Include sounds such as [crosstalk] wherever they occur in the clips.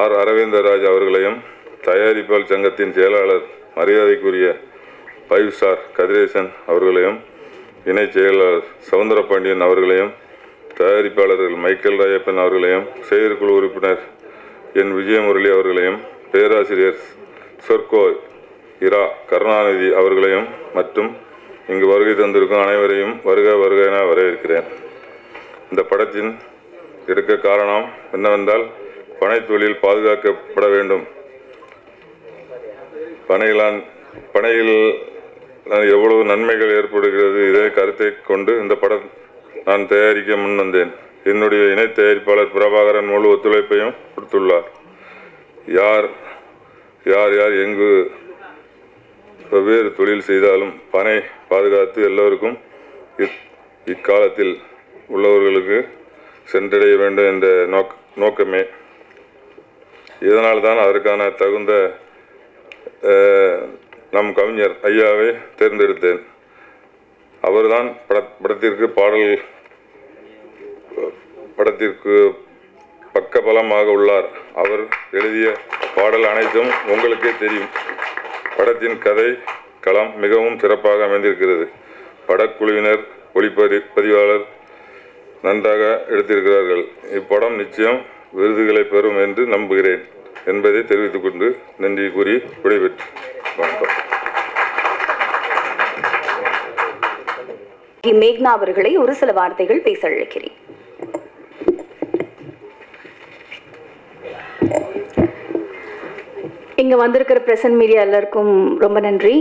R. Aravindraj அவர்களையும் தயாரிப்பாளர் சங்கத்தின் செயலாளர் மரியாதைக்குரிய ஃபைவ் ஸ்டார் கதிரேசன் அவர்களையும் இணைச் செயலாளர் சவுந்தரபாண்டியன் அவர்களையும் தயாரிப்பாளர்கள் மைக்கேல் ராயப்பன் அவர்களையும் செயற்குழு உறுப்பினர் என். விஜயமுரளி அவர்களையும் பேராசிரியர் சொர்க்கோ இரா கருணாநிதி அவர்களையும் மற்றும் இங்கு வருகை தந்திருக்கும் அனைவரையும் வருக வருக என வரவேற்கிறேன். இந்த படத்தின் எடுக்க காரணம் என்னவென்றால் பனைத் தொழில் பாதுகாக்கப்பட வேண்டும். பனையிலான் பனையில் எவ்வளவு நன்மைகள் ஏற்படுகிறது இதே கருத்தை கொண்டு இந்த படம் நான் தயாரிக்க முன் வந்தேன். என்னுடைய இணை தயாரிப்பாளர் பிரபாகரன் முழு ஒத்துழைப்பையும் கொடுத்துள்ளார். யார் யார் யார் எங்கு வெவ்வேறு தொழில் செய்தாலும் பனை பாதுகாத்து எல்லோருக்கும் இக்காலத்தில் உள்ளவர்களுக்கு சென்றடைய வேண்டும் என்ற நோக் நோக்கமே இதனால் தான் அதற்கான தகுந்த நம் கவிஞர் ஐயாவை தேர்ந்தெடுத்தேன். அவர்தான் பட படத்திற்கு பாடல் படத்திற்கு பக்கபலமாக உள்ளார். அவர் எழுதிய பாடல் அனைத்தும் உங்களுக்கே தெரியும். படத்தின் கதை களம் மிகவும் சிறப்பாக அமைந்திருக்கிறது. படக்குழுவினர் ஒளிப்பதி பதிவாளர் நன்றாக எடுத்திருக்கிறார்கள். இப்படம் நிச்சயம் விருதுகளை பெறும் என்று நம்புகிறேன். என்பதை தெரிவித்துக் கொண்டு நன்றி கூறி விடைபெற்று வணக்கம். மேக்னா அவர்களை ஒரு சில வார்த்தைகள் பேச அழைக்கிறேன். இங்கே வந்திருக்கிற பிரசன்ட் மீடியா எல்லாருக்கும் ரொம்ப நன்றி.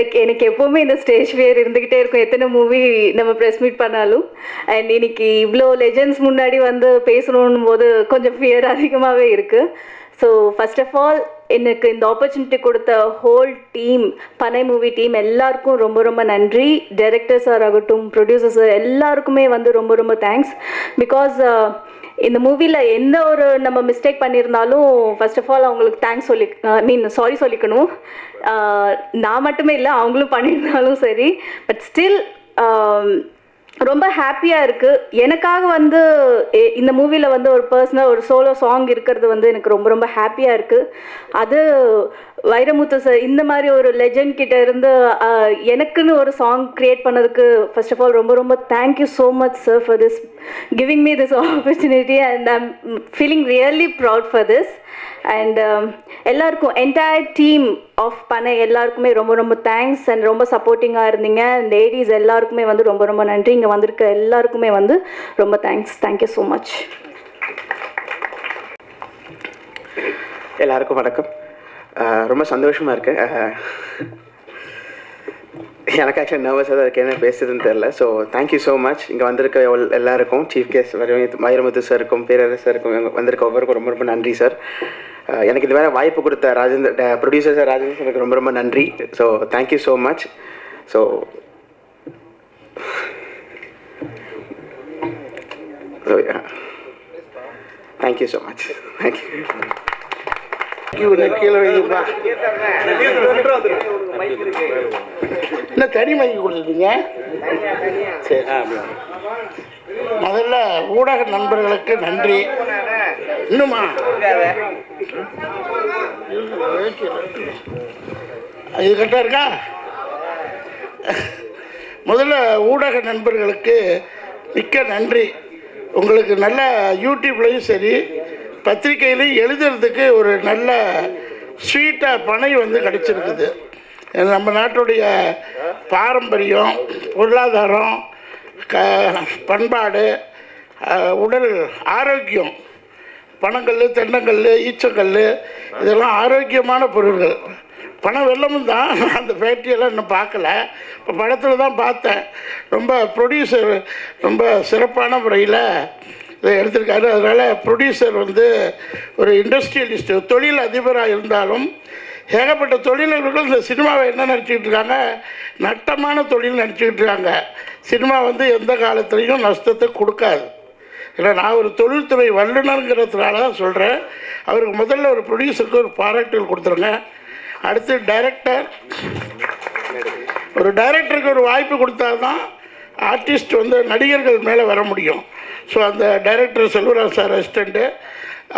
லைக் எனக்கு எப்போவுமே இந்த ஸ்டேஜ் ஃபியர் இருந்துக்கிட்டே இருக்கும். எத்தனை மூவி நம்ம ப்ரெஸ் மீட் பண்ணாலும். அண்ட் இன்னைக்கு இவ்வளோ லெஜெண்ட்ஸ் முன்னாடி வந்து பேசணும் போது கொஞ்சம் ஃபியர் அதிகமாகவே இருக்குது ஸோ ஃபர்ஸ்ட் ஆஃப் ஆல் எனக்கு இந்த ஆப்பர்ச்சுனிட்டி கொடுத்த whole team Panai movie team எல்லாருக்கும் ரொம்ப ரொம்ப நன்றி. டைரக்டர்ஸாக ஆகட்டும் ப்ரொடியூசர்ஸ் எல்லாருக்குமே வந்து ரொம்ப ரொம்ப தேங்க்ஸ் பிகாஸ் இந்த மூவியில் எந்த ஒரு நம்ம மிஸ்டேக் பண்ணியிருந்தாலும் ஃபர்ஸ்ட் ஆஃப் ஆல் அவங்களுக்கு தேங்க்ஸ் சொல்லி ஐ மீன் சாரி சொல்லிக்கணும். நான் மட்டுமே இல்லை அவங்களும் பண்ணியிருந்தாலும் சரி. பட் ஸ்டில் ரொம்ப ஹாப்பியாக இருக்குது எனக்காக வந்து இந்த மூவியில் வந்து ஒரு பர்சனல் ஒரு சோலோ சாங் இருக்கிறது வந்து எனக்கு ரொம்ப ரொம்ப ஹாப்பியாக இருக்குது அது வைரமுத்து சார் இந்த மாதிரி ஒரு லெஜண்ட் கிட்ட இருந்து எனக்குன்னு ஒரு சாங் க்ரியேட் பண்ணதுக்கு ஃபர்ஸ்ட் ஆஃப் ஆல் ரொம்ப ரொம்ப thank you so much sir for this giving me this opportunity and I'm feeling really proud for this and um, எல்லாருக்கும் என்டையர் டீம் ஆஃப் பண்ண எல்லாருக்குமே ரொம்ப ரொம்ப தேங்க்ஸ் அண்ட் ரொம்ப சப்போர்ட்டிங்காக இருந்தீங்க. லேடிஸ் எல்லாருக்குமே வந்து ரொம்ப ரொம்ப நன்றி. இங்கே வந்திருக்க எல்லாருக்குமே வந்து ரொம்ப தேங்க்ஸ் தேங்க்யூ ஸோ மச் எல்லாருக்கும் வணக்கம். ரொம்ப சந்தோஷமாக இருக்கு. எனக்கு ஆக்சுவலி நர்வஸாக தான் இருக்கு என்ன பேசுறதுன்னு தெரில ஸோ தேங்க்யூ ஸோ மச் இங்கே வந்திருக்க எல்லாருக்கும். சீஃப் கெஸ்ட் வைரமுத்து சாருக்கும் பேரரசு சாருக்கும் இங்க வந்திருக்க ஒவ்வொருக்கும் ரொம்ப ரொம்ப நன்றி சார் எனக்கு இது வேறு வாய்ப்பு கொடுத்த ராஜேந்திர ப்ரொடியூசர் சார் ராஜேந்திர சாருக்கு ரொம்ப ரொம்ப நன்றி. So thank you so much so so thank you so much thank you என்ன தனி வாங்கி கொடுத்துட்டீங்க? சரி. முதல்ல ஊடக நண்பர்களுக்கு நன்றி. இன்னுமா? இது கரெக்டாக இருக்கா? முதல்ல ஊடக நண்பர்களுக்கு மிக்க நன்றி. உங்களுக்கு நல்ல யூடியூப்லேயும் சரி பத்திரிக்கையிலையும் எழுதுறதுக்கு ஒரு நல்ல ஸ்வீட்டாக பனை வந்து கிடச்சிருக்குது. நம்ம நாட்டுடைய பாரம்பரியம் பொருளாதாரம் க பண்பாடு உடல் ஆரோக்கியம் பனங்கல் தென்னங்கல் ஈச்சக்கல் இதெல்லாம் ஆரோக்கியமான பொருள்கள். பணம் வெள்ளமும் தான். அந்த பேட்டியெல்லாம் இன்னும் பார்க்கல. இப்போ படத்தில் தான் பார்த்தேன். ரொம்ப ப்ரொடியூசர் ரொம்ப சிறப்பான முறையில் இதை எடுத்திருக்காரு. அதனால் ப்ரொடியூசர் வந்து ஒரு இண்டஸ்ட்ரியலிஸ்ட் தொழில் அதிபராக இருந்தாலும் ஏகப்பட்ட தொழிலாளர்கள் இந்த சினிமாவை என்ன நினச்சிக்கிட்டு இருக்காங்க? நட்டமான தொழில் நினச்சிக்கிட்டு இருக்காங்க. சினிமா வந்து எந்த காலத்துலேயும் நஷ்டத்தை கொடுக்காது. ஏன்னா நான் ஒரு தொழில்துறை வல்லுநருங்கிறதுனால தான் சொல்கிறேன் அவருக்கு முதல்ல ஒரு ப்ரொடியூசருக்கு ஒரு பாராட்டுகள் கொடுத்துருங்க. அடுத்து டைரக்டர் ஒரு டைரக்டருக்கு ஒரு வாய்ப்பு கொடுத்தா தான் ஆர்டிஸ்ட் வந்து நடிகர்கள் மேலே வர முடியும். ஸோ அந்த டைரக்டர் செல்வராஜ் சார் அசிஸ்டண்ட்டு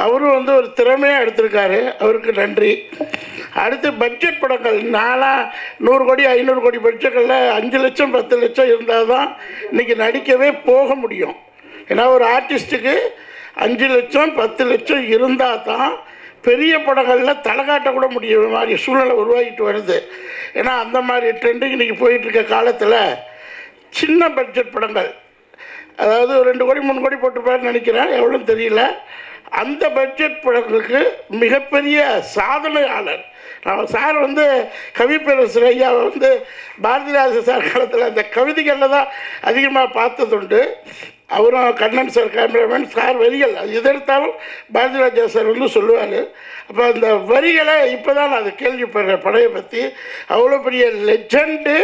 அவரும் வந்து ஒரு திறமையாக எடுத்திருக்காரு. அவருக்கு நன்றி. அடுத்து பட்ஜெட் படங்கள். நாலாம் நூறு கோடி ஐநூறு கோடி பட்ஜெட்டில் அஞ்சு லட்சம் பத்து லட்சம் இருந்தால் தான் இன்றைக்கி நடிக்கவே போக முடியும். ஏன்னா ஒரு ஆர்டிஸ்ட்டுக்கு அஞ்சு லட்சம் பத்து லட்சம் இருந்தால் தான் பெரிய படங்களில் தலை காட்டக்கூட கூட மாதிரி சூழ்நிலை உருவாகிட்டு வருது. ஏன்னா அந்த மாதிரி ட்ரெண்டுக்கு இன்றைக்கி போயிட்டுருக்க காலத்தில் சின்ன பட்ஜெட் படங்கள் அதாவது ரெண்டு கோடி மூணு கோடி போட்டுப்பாருன்னு நினைக்கிறேன். எவ்வளோன்னு தெரியல. அந்த பட்ஜெட் படங்களுக்கு மிகப்பெரிய சாதனையாளர். நான் சார் வந்து கவிப்பேரசர் ஐயா வந்து பாரதிராஜ சார் காலத்தில் அந்த கவிதைகளில் தான் அதிகமாக பார்த்ததுண்டு. அவரும் கண்ணன் சார் கேமராமேன் சார் வரிகள் அது எடுத்தாலும் பாரதிராஜா சார் வந்து சொல்லுவார். அப்போ அந்த வரிகளை இப்போ தான் நான் அதை கேள்விப்படுறேன் படையை பற்றி அவ்வளோ பெரிய லெஜண்டு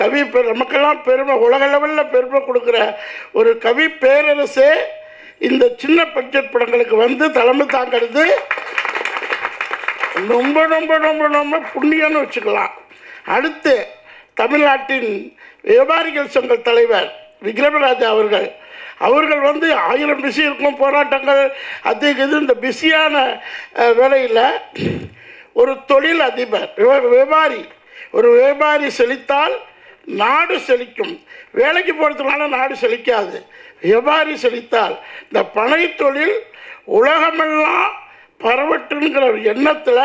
கவி பெ நமக்கெல்லாம் பெருமை உலக லெவலில் பெருமை கொடுக்குற ஒரு கவி பேரரசே இந்த சின்ன பட்ஜெட் படங்களுக்கு வந்து தலைமை தாங்கிறது ரொம்ப ரொம்ப ரொம்ப ரொம்ப புண்ணியம்னு வச்சுக்கலாம். அடுத்து தமிழ்நாட்டின் வியாபாரிகள் சங்க தலைவர் விக்ரமராஜா அவர்கள். அவர்கள் வந்து ஆயிரம் பிஸி இருக்கும் போராட்டங்கள். அது இது இந்த பிஸியான வேலையில் ஒரு தொழில் அதிபர் வியாபாரி. ஒரு வியாபாரி செழித்தால் நாடு செழிக்கும். வேலைக்கு போகிறதுனால நாடு செழிக்காது. வியாபாரி செழித்தால் இந்த பனை தொழில் உலகமெல்லாம் பரவட்டுங்கிற ஒரு எண்ணத்தில்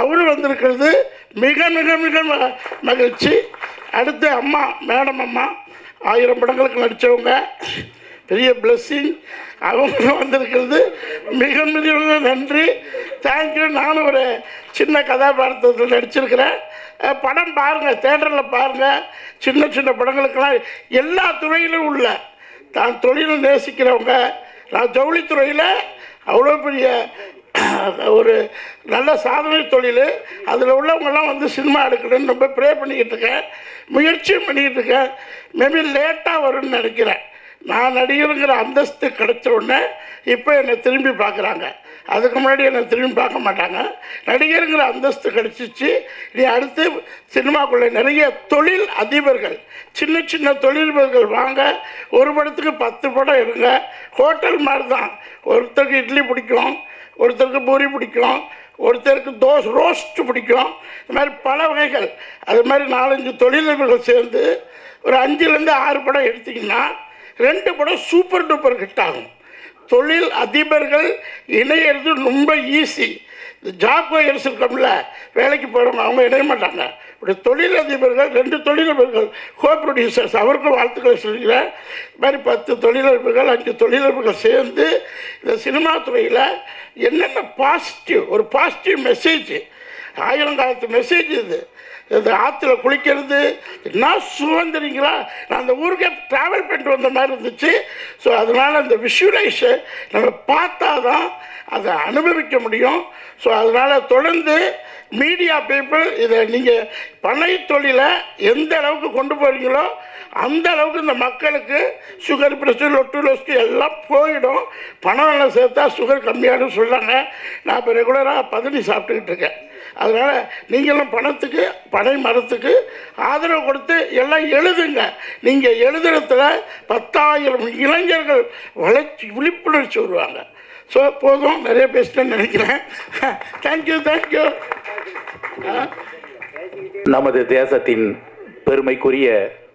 அவர் வந்திருக்கிறது. மிக மிக மிக மகிழ்ச்சி. அடுத்து அம்மா மேடம் அம்மா ஆயிரம் படங்களுக்கு நடித்தவங்க பெரிய பிளஸ்ஸிங் அவங்க வந்திருக்கிறது. மிக மிக நன்றி. தேங்க்யூ நானும் ஒரு சின்ன கதாபாத்திரத்தில் நடிச்சிருக்கிறேன். படம் பாருங்கள் தேட்டரில் பாருங்கள் சின்ன சின்ன படங்களுக்கெல்லாம் எல்லா துறையிலும் உள்ள தான் தொழிலை நேசிக்கிறவங்க. நான் ஜவுளித்துறையில் அவ்வளோ பெரிய ஒரு நல்ல சாதனை தொழில். அதில் உள்ளவங்கெல்லாம் வந்து சினிமா எடுக்கணும்னு ரொம்ப ப்ரே பண்ணிக்கிட்டு இருக்கேன். முயற்சியும் பண்ணிக்கிட்டு இருக்கேன். மேபி லேட்டாக வரும்னு நினைக்கிறேன். நான் நடிகருங்கிற அந்தஸ்து கிடைச்ச உடனே இப்போ என்னை திரும்பி பார்க்குறாங்க. அதுக்கு முன்னாடி என்னை திரும்பி பார்க்க மாட்டாங்க. நடிகருங்கிற அந்தஸ்து கிடச்சிச்சு. நீ அடுத்து சினிமாக்குள்ளே நிறைய தொழில் அதிபர்கள் சின்ன சின்ன தொழிலதிபர்கள் வாங்க ஒரு படத்துக்கு பத்து படம் இருங்க ஹோட்டல் மாதிரி தான் ஒருத்தருக்கு இட்லி பிடிக்கும் ஒருத்தருக்கு பூரி பிடிக்கும் ஒருத்தருக்கு தோசை ரோஸ்ட்டு பிடிக்கும். இந்த மாதிரி பல வகைகள். அது மாதிரி நாலஞ்சு தொழிலதிபர்கள் சேர்ந்து ஒரு அஞ்சுலேருந்து ஆறு படம் எடுத்திங்கன்னா ரெண்டு படம் சூப்பர் டூப்பர் ஹிட் ஆகும். தொழில் அதிபர்கள் இணையிறது ரொம்ப ஈஸி இந்த ஜாப் ஒயர்ஸ் இருக்கோம்ல வேலைக்கு போகிறவங்க அவங்க இணைய மாட்டாங்க. இப்படி தொழிலதிபர்கள் ரெண்டு தொழிலதிபர்கள் கோ ப்ரொடியூசர்ஸ் அவருக்கும் வாழ்த்துக்களை சொல்கிறேன் இது மாதிரி பத்து தொழிலதிபர்கள் அஞ்சு தொழிலதிபர்கள் சேர்ந்து இந்த சினிமா துறையில் என்னென்ன பாசிட்டிவ் ஒரு பாசிட்டிவ் மெசேஜ் ஆயிரங்காலத்து மெசேஜ் இது. இந்த ஆற்றுல குளிக்கிறது. என்ன சுதந்திரிங்களா? நான் அந்த ஊருக்கே ட்ராவல் பண்ணிட்டு வந்த மாதிரி இருந்துச்சு. ஸோ அதனால் அந்த விஷுவலைஸை நம்ம பார்த்தா தான் அதை அனுபவிக்க முடியும். ஸோ அதனால் தொடர்ந்து மீடியா பீப்புள் இதை நீங்கள் பனை தொழிலை எந்த அளவுக்கு கொண்டு போகிறீங்களோ அந்த அளவுக்கு இந்த மக்களுக்கு சுகர் பிரஷர் லொட்டு லொஸ்ட்டு எல்லாம் போயிடும். பணம் எல்லாம் சேர்த்தா சுகர் கம்மியாகும் சொல்கிறாங்க நான் இப்போ ரெகுலராக பதனி சாப்பிட்டுக்கிட்டு இருக்கேன். அதனால் நீங்களும் பணத்துக்கு பனை மரத்துக்கு ஆதரவு கொடுத்து எல்லாம் எழுதுங்க. நீங்கள் எழுதுறதுல பத்தாயிரம் இளைஞர்கள் வளர்ச்சி விழிப்புணர்ச்சி வருவாங்க. ஸோ போதும். நிறைய பேசிட்டேன்னு நினைக்கிறேன். [laughs] தேங்க்யூ தேங்க்யூ நமது தேசத்தின் பெருமைக்குரிய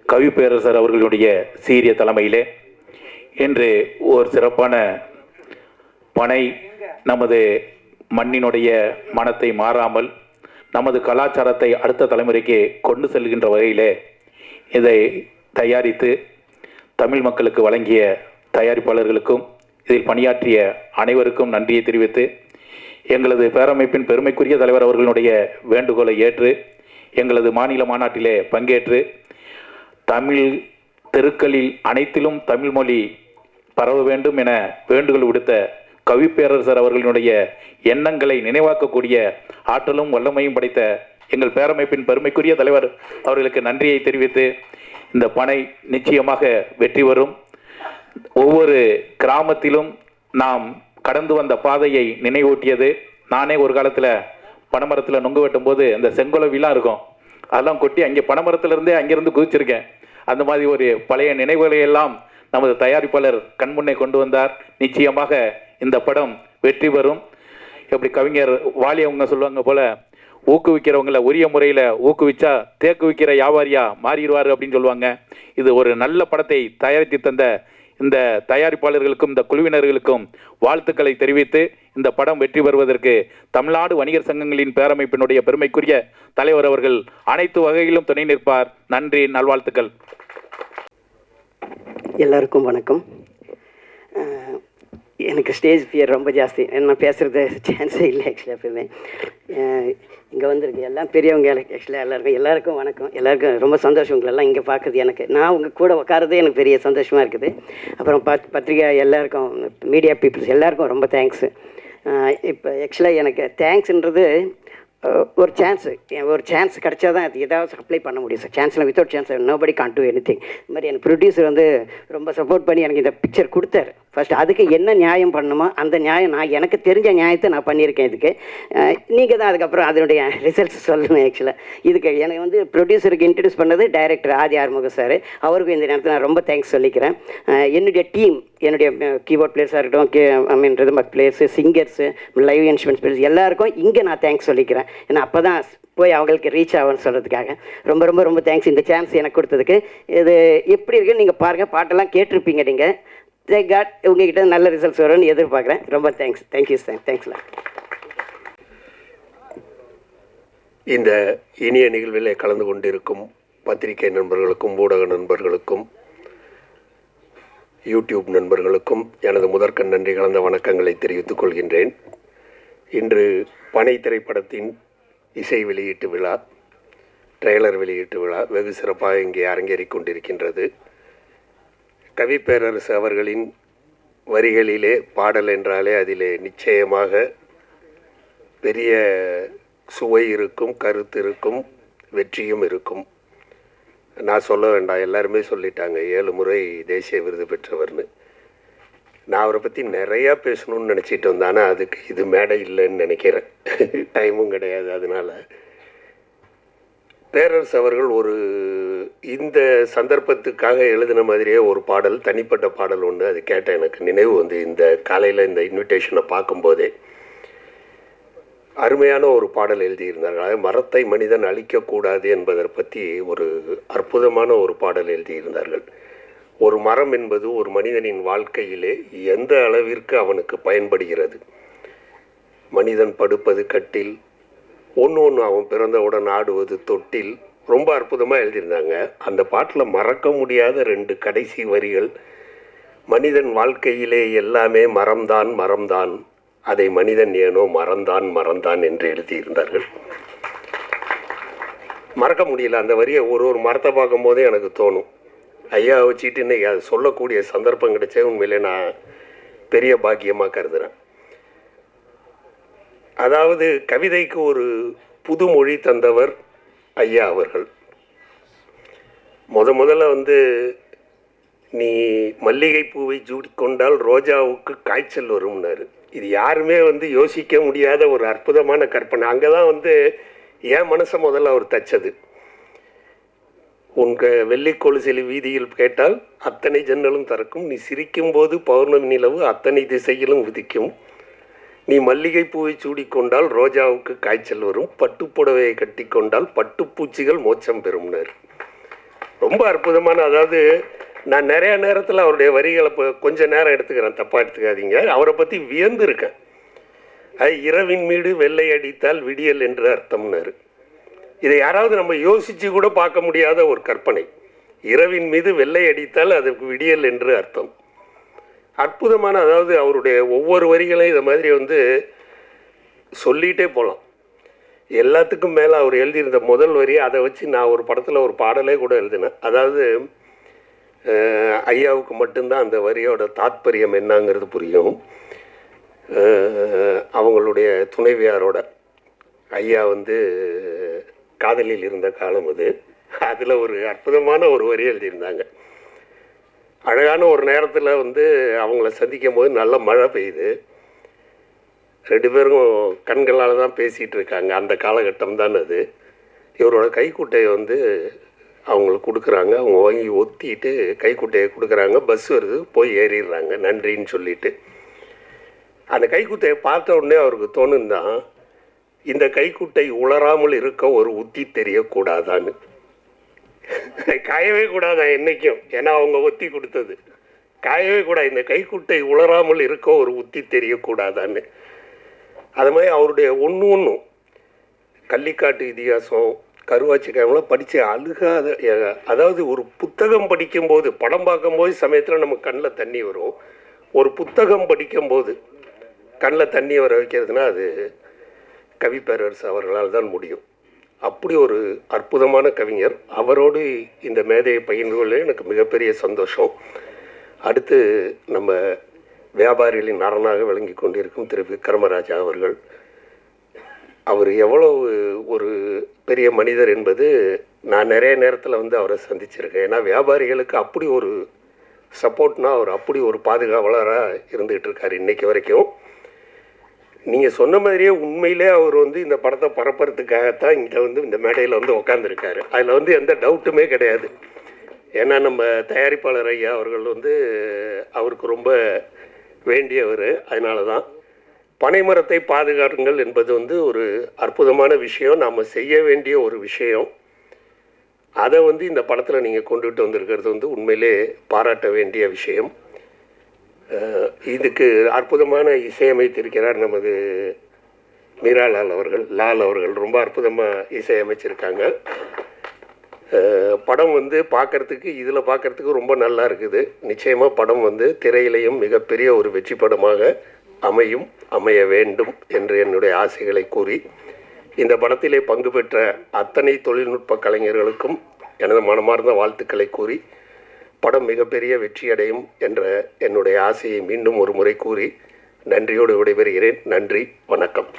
கவி பேரரசர் அவர்களுடைய சீரிய தலைமையிலே இன்று ஒரு சிறப்பான பனை நமது மண்ணினுடைய மனத்தை மாறாமல் நமது கலாச்சாரத்தை அடுத்த தலைமுறைக்கு கொண்டு செல்கின்ற வகையிலே இதை தயாரித்து தமிழ் மக்களுக்கு வழங்கிய தயாரிப்பாளர்களுக்கும் இதில் பணியாற்றிய அனைவருக்கும் நன்றியை தெரிவித்து எங்களது பேரமைப்பின் பெருமைக்குரிய தலைவர் அவர்களுடைய வேண்டுகோளை ஏற்று எங்களது மாநில மாநாட்டிலே பங்கேற்று தமிழ் தெருக்களில் அனைத்திலும் தமிழ் மொழி பரவ வேண்டும் என வேண்டுகோள் விடுத்த கவிப்பேரரசர் அவர்களினுடைய எண்ணங்களை நினைவாக்கக்கூடிய ஆற்றலும் வல்லமையும் படைத்த எங்கள் பேரமைப்பின் பெருமைக்குரிய தலைவர் அவர்களுக்கு நன்றியை தெரிவித்து இந்த பணை நிச்சயமாக வெற்றி வரும் ஒவ்வொரு கிராமத்திலும் நாம் கடந்து வந்த பாதையை நினைவூட்டியது. நானே ஒரு காலத்தில் பனைமரத்தில் நொங்கு வெட்டும் போது அந்த செங்கோலவிலாம் இருக்கும். அதெல்லாம் கொட்டி அங்கே பனைமரத்திலிருந்தே அங்கேருந்து குதிச்சிருக்கேன். அந்த மாதிரி ஒரு பழைய நினைவுகளை எல்லாம் நமது தயாரிப்பாளர் கண்முன்னே கொண்டு வந்தார். நிச்சயமாக இந்த படம் வெற்றி பெறும். எப்படி கவிஞர் வாலி அவங்க சொல்லுவாங்க போல ஊக்குவிக்கிறவங்கள உரிய முறையில் ஊக்குவிச்சா தேக்கு விற்கிற வியாபாரியா மாறிடுவார் அப்படின்னு சொல்லுவாங்க. இது ஒரு நல்ல படத்தை தயாரித்து தந்த இந்த தயாரிப்பாளர்களுக்கும் இந்த குழுவினர்களுக்கும் வாழ்த்துக்களை தெரிவித்து இந்த படம் வெற்றி பெறுவதற்கு தமிழ்நாடு வணிகர் சங்கங்களின் பேரமைப்பினுடைய பெருமைக்குரிய தலைவர் அவர்கள் அனைத்து வகையிலும் துணை நிற்பார். நன்றி நல்வாழ்த்துக்கள். எல்லாருக்கும் வணக்கம். எனக்கு ஸ்டேஜ் ஃபியர் ரொம்ப ஜாஸ்தி. நான் பேசுகிறது சான்ஸே இல்லை ஆக்சுவலாக எப்பவுமே இங்கே வந்திருக்கு எல்லாம் பெரியவங்க ஆக்சுவலாக எல்லாருக்கும் எல்லாருக்கும் வணக்கம். எல்லாருக்கும் ரொம்ப சந்தோஷம். உங்களெல்லாம் இங்கே பார்க்குறது எனக்கு. நான் உங்கள் கூட உட்காரதே எனக்கு பெரிய சந்தோஷமாக இருக்குது. அப்புறம் பத் பத்திரிகை எல்லாருக்கும் மீடியா பீப்புள்ஸ் எல்லாருக்கும் ரொம்ப தேங்க்ஸு இப்போ ஆக்சுவலாக எனக்கு தேங்க்ஸுன்றது ஒரு சான்ஸு ஒரு சான்ஸ் கிடச்சா தான் அது ஏதாவது அப்ளை பண்ண முடியும் sir சான்ஸில் without chance nobody can do anything இந்த மாதிரி எனக்கு ப்ரொடியூசர் வந்து ரொம்ப சப்போர்ட் பண்ணி எனக்கு இந்த பிக்சர் கொடுத்தாரு. ஃபஸ்ட்டு அதுக்கு என்ன நியாயம் பண்ணணுமோ அந்த நியாயம் நான் எனக்கு தெரிஞ்ச நியாயத்தை நான் பண்ணியிருக்கேன் இதுக்கு. நீங்கள் தான் அதுக்கப்புறம் அதனுடைய ரிசல்ட்ஸ் சொல்லணும் ஆக்சுவலாக இதுக்கு எனக்கு வந்து ப்ரொடியூசருக்கு இன்ட்ரடியூஸ் பண்ணது டைரக்டர் ஆதி ஆறுமுக சார் அவருக்கும் இந்த நேரத்தில் நான் ரொம்ப தேங்க்ஸ் சொல்லிக்கிறேன். என்னுடைய டீம் என்னுடைய கீபோர்ட் பிளேயர்ஸாக இருக்கட்டும் K I mean rhythm players singers live instruments players எல்லாருக்கும் இங்கே நான் தேங்க்ஸ் சொல்லிக்கிறேன். ஏன்னா அப்போ தான் போய் அவங்களுக்கு ரீச் ஆகும்னு சொல்கிறதுக்காக ரொம்ப ரொம்ப ரொம்ப தேங்க்ஸ் இந்த சான்ஸ் எனக்கு கொடுத்ததுக்கு. இது எப்படி இருக்குன்னு நீங்கள் பாருங்கள் பாட்டெல்லாம் கேட்டிருப்பீங்க நீங்கள் ஜே காட் உங்ககிட்ட நல்ல ரிசல்ட்ஸ் வரும்னு எதிர்பார்க்குறேன். ரொம்ப தேங்க்ஸ் தேங்க்யூ சார் தேங்க்ஸ்லாம் இந்த இனிய நிகழ்விலே கலந்து கொண்டிருக்கும் பத்திரிகை நண்பர்களுக்கும் ஊடக நண்பர்களுக்கும் யூடியூப் நண்பர்களுக்கும் எனது முதற்கண் நன்றி கலந்த வணக்கங்களை தெரிவித்துக் கொள்கின்றேன். இன்று பனை திரைப்படத்தின் இசை வெளியீட்டு விழா ட்ரெய்லர் வெளியீட்டு விழா வெகு சிறப்பாக இங்கே அரங்கேறிக் கொண்டிருக்கின்றது. கவி பேரரசு அவர்களின் வரிகளிலே பாடல் என்றாலே அதிலே நிச்சயமாக பெரிய சுவை இருக்கும் கருத்து இருக்கும் வெற்றியும் இருக்கும். நான் சொல்ல வேண்டாம் எல்லாருமே சொல்லிட்டாங்க ஏழு முறை தேசிய விருது பெற்றவர்னு. நான் அவரை பற்றி நிறையா பேசணும்னு நினச்சிட்டு வந்தானா அதுக்கு இது மேடை இல்லைன்னு நினைக்கிறேன். [laughs] டைமும் கிடையாது அதனால். பேரரசு அவர்கள் ஒரு இந்த சந்தர்ப்பத்துக்காக எழுதின மாதிரியே ஒரு பாடல் தனிப்பட்ட பாடல் ஒன்று அது கேட்ட எனக்கு நினைவு வந்து இந்த காலையில் இந்த இன்விடேஷனை பார்க்கும்போதே அருமையான ஒரு பாடல் எழுதியிருந்தார்கள். அதாவது மரத்தை மனிதன் அழிக்கக்கூடாது என்பதை பற்றி ஒரு அற்புதமான ஒரு பாடல் எழுதியிருந்தார்கள். ஒரு மரம் என்பது ஒரு மனிதனின் வாழ்க்கையிலே எந்த அளவிற்கு அவனுக்கு பயன்படுகிறது? மனிதன் படுப்பது கட்டில் ஒன்று ஒன்று அவன் பிறந்தவுடன் ஆடுவது தொட்டில் ரொம்ப அற்புதமாக எழுதியிருந்தாங்க. அந்த பாட்டில் மறக்க முடியாத ரெண்டு கடைசி வரிகள் மனிதன் வாழ்க்கையிலே எல்லாமே மரம்தான் மரம்தான் அதை மனிதன் ஏனோ மறந்தான் மறந்தான் என்று எழுதியிருந்தார்கள். மறக்க முடியல. அந்த வரியை ஒரு ஒரு மரத்தை பார்க்கும்போதே எனக்கு தோணும். ஐயா வச்சுட்டு இன்னைக்கு அது சொல்லக்கூடிய சந்தர்ப்பம் கிடைச்சே உண்மையிலே நான் பெரிய பாக்கியமாக கருதுகிறேன் அதாவது கவிதைக்கு ஒரு புது மொழி தந்தவர் ஐயா அவர்கள். முத முதல்ல வந்து நீ மல்லிகை பூவை கொண்டால் ரோஜாவுக்கு காய்ச்சல் வரும்னாரு. இது யாருமே வந்து யோசிக்க முடியாத ஒரு அற்புதமான கற்பனை. அங்கே தான் வந்து என் மனசை முதல்ல அவர் தச்சது. உங்க வெள்ளி வீதியில் கேட்டால் அத்தனை ஜன்னலும் திறக்கும். நீ சிரிக்கும் போது பௌர்ணமி நிலவு அத்தனை திசையிலும் உதிக்கும். நீ மல்லிகை பூவை சூடிக்கொண்டால் ரோஜாவுக்கு காய்ச்சல் வரும். பட்டுப்புடவையை கட்டிக்கொண்டால் பட்டுப்பூச்சிகள் மோச்சம் பெறும்னர். ரொம்ப அற்புதமான அதாவது நான் நிறைய நேரத்தில் அவருடைய வரிகளை இப்போ கொஞ்ச நேரம் எடுத்துக்கிறேன் தப்பாக எடுத்துக்காதீங்க. அவரை பற்றி வியந்திருக்கேன். அது இரவின் மீது வெள்ளை அடித்தால் விடியல் என்று அர்த்தம்னாரு. இதை யாராவது நம்ம யோசித்து கூட பார்க்க முடியாத ஒரு கற்பனை. இரவின் மீது வெள்ளை அடித்தால் அதுக்கு விடியல் என்று அர்த்தம். அற்புதமான அதாவது அவருடைய ஒவ்வொரு வரிகளையும் இதை மாதிரி வந்து சொல்லிகிட்டே போகலாம் எல்லாத்துக்கும் மேலே அவர் எழுதியிருந்த முதல் வரி அதை வச்சு நான் ஒரு படத்தில் ஒரு பாடலே கூட எழுதினேன். அதாவது ஐயாவுக்கு மட்டும்தான் அந்த வரியோட தாத்பரியம் என்னங்கிறது புரியும். அவங்களுடைய துணைவியாரோட ஐயா வந்து காதலில் இருந்த காலம் அது. அதில் ஒரு அற்புதமான ஒரு வரி எழுதியிருந்தாங்க. அழகான ஒரு நேரத்தில் வந்து அவங்கள சந்திக்கும் போது நல்ல மழை பெய்யுது. ரெண்டு பேரும் கண்களால் தான் பேசிகிட்டு இருக்காங்க. அந்த காலகட்டம் தான் அது. இவரோட கைக்குட்டையை வந்து அவங்களுக்கு கொடுக்குறாங்க. அவங்க வாங்கி ஒத்திட்டு கைக்குட்டையை கொடுக்குறாங்க. பஸ் வருது போய் ஏறிடுறாங்க. நன்றின்னு சொல்லிட்டு. அந்த கைக்குட்டையை பார்த்த உடனே அவருக்கு தோணுந்தான் இந்த கைக்குட்டை உளராமல் இருக்க ஒரு உத்தி தெரியக்கூடாதான்னு. காயவே கூடாது என்னைக்கும்? ஏன்னா அவங்க ஒத்தி கொடுத்தது. காயவே கூடாது. இந்த கைக்குட்டை உளராமல் இருக்க ஒரு உத்தி தெரியக்கூடாதான்னு. அது மாதிரி அவருடைய ஒன்று ஒன்றும் கள்ளிக்காட்டு இதிகாசம் கருவாச்சி கிழமெல்லாம் படித்து அழுகாத அதாவது ஒரு புத்தகம் படிக்கும்போது படம் பார்க்கும்போது சமயத்தில் நம்ம கண்ணில் தண்ணி வரும். ஒரு புத்தகம் படிக்கும்போது கண்ணில் தண்ணி வர வைக்கிறதுனா அது கவிப்பேரரசு அவர்களால் தான் முடியும். அப்படி ஒரு அற்புதமான கவிஞர். அவரோடு இந்த மேதையை பகிர்ந்து கொள்ள எனக்கு மிகப்பெரிய சந்தோஷம். அடுத்து நம்ம வியாபாரிகளின் அரணாக விளங்கி கொண்டிருக்கும் திரு விக்ரமராஜா அவர்கள். அவர் எவ்வளவு ஒரு பெரிய மனிதர் என்பது நான் நிறைய நேரத்தில் வந்து அவரை சந்திச்சிருக்கேன். ஏன்னா வியாபாரிகளுக்கு அப்படி ஒரு சப்போர்ட்னா அவர் அப்படி ஒரு பாதுகாவலராக இருந்துகிட்டு இருக்கார் இன்றைக்கு வரைக்கும். நீங்கள் சொன்ன மாதிரியே உண்மையிலே அவர் வந்து இந்த படத்தை பரப்புறதுக்காகத்தான் இங்கே வந்து இந்த மேடையில் வந்து உக்காந்துருக்காரு. அதில் வந்து எந்த டவுட்டுமே கிடையாது. ஏன்னா நம்ம தயாரிப்பாளர் ஐயா அவர்கள் வந்து அவருக்கு ரொம்ப வேண்டியவர். அதனால தான் பனைமரத்தை பாதுகாடுங்கள் என்பது வந்து ஒரு அற்புதமான விஷயம். நாம் செய்ய வேண்டிய ஒரு விஷயம். அதை வந்து இந்த படத்தில் நீங்கள் கொண்டுகிட்டு வந்திருக்கிறது வந்து உண்மையிலே பாராட்ட வேண்டிய விஷயம். இதுக்கு அற்புதமான இசையமைத்திருக்கிறார் நமது மீரா லால் அவர்கள். லால் அவர்கள் ரொம்ப அற்புதமாக இசையமைச்சிருக்காங்க. படம் வந்து பார்க்கறதுக்கு இதில் பார்க்கறதுக்கு ரொம்ப நல்லா இருக்குது. நிச்சயமாக படம் வந்து திரையிலையும் மிகப்பெரிய ஒரு வெற்றி படமாக அமையும் அமைய வேண்டும் என்று என்னுடைய ஆசைகளை கூறி இந்த படத்திலே பங்கு பெற்ற அத்தனை தொழில்நுட்ப கலைஞர்களுக்கும் எனது மனமார்ந்த வாழ்த்துக்களை கூறி படம் மிகப்பெரிய வெற்றியடையும் என்ற என்னுடைய ஆசையை மீண்டும் ஒரு முறை கூறி நன்றியோடு விடைபெறுகிறேன். நன்றி வணக்கம்.